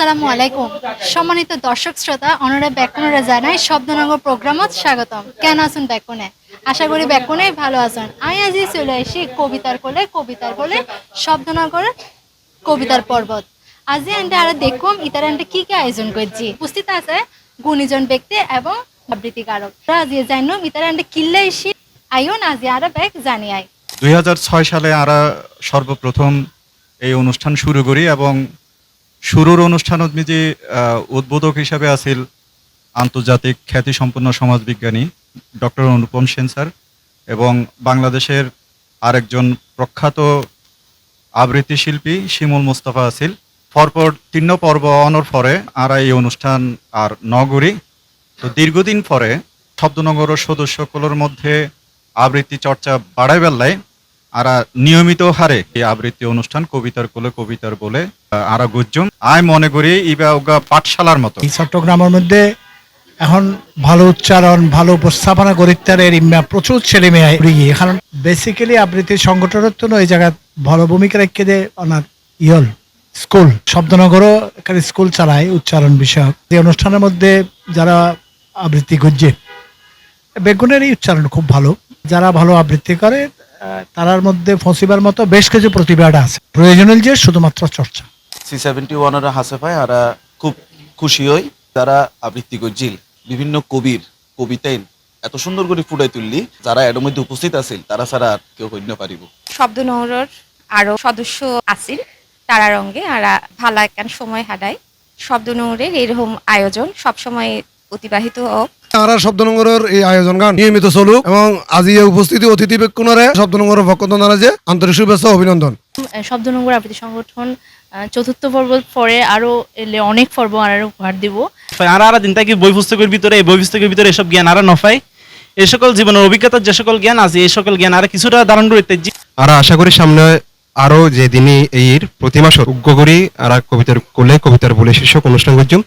আসসালামু আলাইকুম। সম্মানিত দর্শক শ্রোতা অনরা ব্যাকুণরা জানাই শব্দনগর প্রোগ্রামত স্বাগতম। কেন আছেন ব্যাকুণে? আশা করি ব্যাকুণে ভালো আছেন। আমি আজই চলে এসি কবিতার কোলে কবিতার কোলে, শব্দনগর কবিতার পর্বত। আজি আন্ডে আর দেখুম ইতার আন্ডে কি কি আয়োজন করছি। উপস্থিত আছে গুণীজন ব্যক্তি এবং আবৃত্তিকারক। আজি জানো ইতার আন্ডে কিল্লে এসি আইন আজি আর ব্যাগ জানি আই। দুই হাজার ছয় সালে আমরা সর্বপ্রথম এই অনুষ্ঠান শুরু করি এবং শুরুর অনুষ্ঠানত যে উদ্বোধক হিসাবে আছিল আন্তর্জাতিক খ্যাতিসম্পন্ন সমাজবিজ্ঞানী ডক্টর অনুপম সেন স্যার এবং বাংলাদেশের আরেকজন প্রখ্যাত আবৃত্তি শিল্পী শিমুল মুস্তাফা আছিল। পরপর তিন পর্ব অনর পরে আর এই অনুষ্ঠান আর নগরী তো দীর্ঘদিন পরে শব্দনগর সদস্যগুলোর মধ্যে আবৃত্তি চর্চা বাড়াই বেলায় আরা নিয়মিত হারে এই আবৃত্তি অনুষ্ঠান, কবিতার কোলে কবিতার বলে আরা গুজ্জম আয় মনে করি ইবা পাঠশালার মতো। এই চট্টগ্রামের মধ্যে এখন ভালো উচ্চারণ, ভালো উপস্থাপনা গরিত্তারের ইম্মা প্রচুর ছেলে মেয়ে গিয়ে কারণ বেসিক্যালি আবৃত্তি সংগঠনের জন্য এই জায়গা ভালো ভূমিকা রেখে দেয় অনার ইয়ল স্কুল। শব্দনগরও এখানে স্কুল চালায় উচ্চারণ বিষয়ক। এই অনুষ্ঠানের মধ্যে যারা আবৃত্তি গুজছে বেগুনের এই উচ্চারণ খুব ভালো। যারা ভালো আবৃত্তি করে তারার মধ্যে ফসিবার মতো বেশ কিছু প্রতিভাটা আছে। প্রয়োজনীয় যে শুধুমাত্র চর্চা। সি সেভেন্টি ওয়ানের হাসে পায় আর খুব খুশি হই তারা আবৃত্তি করছিল বিভিন্ন কবির কবিতাইন এত সুন্দর করে ফুটাই তুললি যারা এর মধ্যে উপস্থিত আছিল তারা ছাড়া আর কেউ হইন পারিব। শব্দনগরের আরও সদস্য আছিল তারা রঙ্গে আর ভালো একখান সময় হারায় শব্দনগরের এরকম আয়োজন সবসময় অতিবাহিত হোক তারা শব্দনগরের এই আয়োজন গান নিয়মিত চলুক এবং আজি এই উপস্থিতি অতিথি বেক্ষণরে শব্দনগরের পক্ষ জানাছে আন্তরিক শুভেচ্ছা অভিনন্দন। শব্দনগর আবৃত্তি সংগঠন চতুর্থ পর্ব পরে আরও এলে অনেক পর্ব আর উপহার দিব। আর আর দিন থাকি বই পুস্তকের ভিতরে এই বই পুস্তকের ভিতরে এসব জ্ঞান আর নফাই। এই সকল জীবনের অভিজ্ঞতার যে সকল জ্ঞান আছে এই সকল জ্ঞান আর কিছুটা ধারণ করতে আর আশা করি সামনে আরও যে দিনই এর প্রতি মাস উগ্র করি আর কবিতার কোলে কবিতার বলে শীর্ষক অনুষ্ঠান করছুম।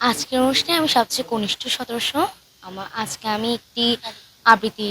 আজকের অনুষ্ঠানে আমি সবচেয়ে কনিষ্ঠ সদস্য। আমার, আজকে আমি একটি আবৃত্তি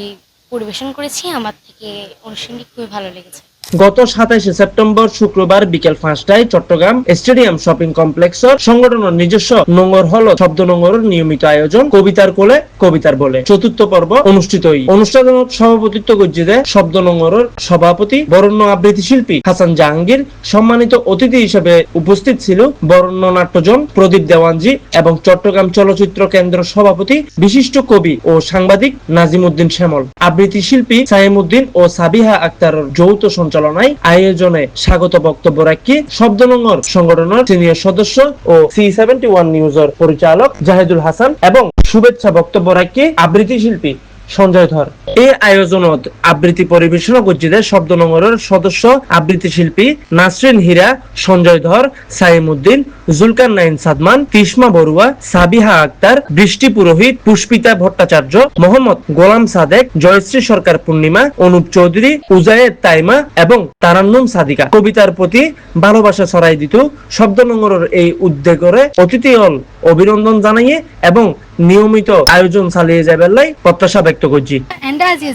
পরিবেশন করেছি। আমার থেকে অনুষ্ঠানটি খুবই ভালো লেগেছে। গত সাতাইশে সেপ্টেম্বর শুক্রবার বিকেল পাঁচটায় চট্টগ্রাম স্টেডিয়াম শপিং কমপ্লেক্স সংগঠনের নিজস্ব নোংর হল শব্দ নোংরের নিয়মিত আয়োজন কবিতার কোলে কবিতার বলে। চতুর্থ পর্ব অনুষ্ঠিত হই। অনুষ্ঠানের সভাপতিত্ব করছে শব্দ নোংরের সভাপতি বরণ্য আবৃত্তি শিল্পী হাসান জাহাঙ্গীর, সম্মানিত অতিথি হিসেবে উপস্থিত ছিল বরণ্য নাট্যজন প্রদীপ দেওয়ানজি এবং চট্টগ্রাম চলচ্চিত্র কেন্দ্র সভাপতি বিশিষ্ট কবি ও সাংবাদিক নাজিমুদ্দিন শ্যামল। আবৃত্তি শিল্পী সাইমুদ্দিন ও সাবিহা আক্তারের যৌথ সঞ্চালনায় আয়োজনে স্বাগত বক্তব্য রাখি শব্দনগর সংগঠনের সিনিয়র সদস্য ও সি সেভেন্টি ওয়ান নিউজের পরিচালক জাহেদুল হাসান এবং শুভেচ্ছা বক্তব্য রাখি আবৃত্তি শিল্পী সঞ্জয় ধর। এই আয়োজনত আবৃত্তি পরিবেশন করছিলেন শব্দনগরের সদস্য আবৃত্তি শিল্পী নাসরিন হীরা, সঞ্জয় ধর, সাইমুদ্দিন জুলকার নাইন সাদমান তিসমা বড়ুয়া, সাবিহা আক্তার, বৃষ্টি পুরোহিত, পুষ্পিতা ভট্টাচার্য, মোহাম্মদ গোলাম সাদেক, জয়শ্রী সরকার পূর্ণিমা, অনুপ চৌধুরী উজায়েদ তাইমা এবং তারান্নুম সাদিকা। কবিতার প্রতি ভালোবাসা ছড়াই দিত শব্দনগরের এই উদ্যোগরে অতিথি হল অভিনন্দন জানাইয়ে এবং নিয়মিত আয়োজন চালিয়ে যাবে লাই প্রত্যাশা ব্যক্ত করছি।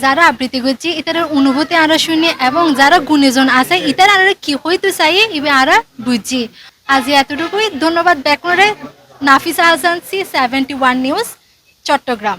যারা আবৃত্তি করছি ইতার অনুভূতি আরও শুনি এবং যারা গুণীজন আছে ইতার আর কি হইতে চাই ইবে আর বুঝছি। আজ এতটুকুই, ধন্যবাদ ব্যাকরে Nafisa Hasan C seventy one news, Chattogram.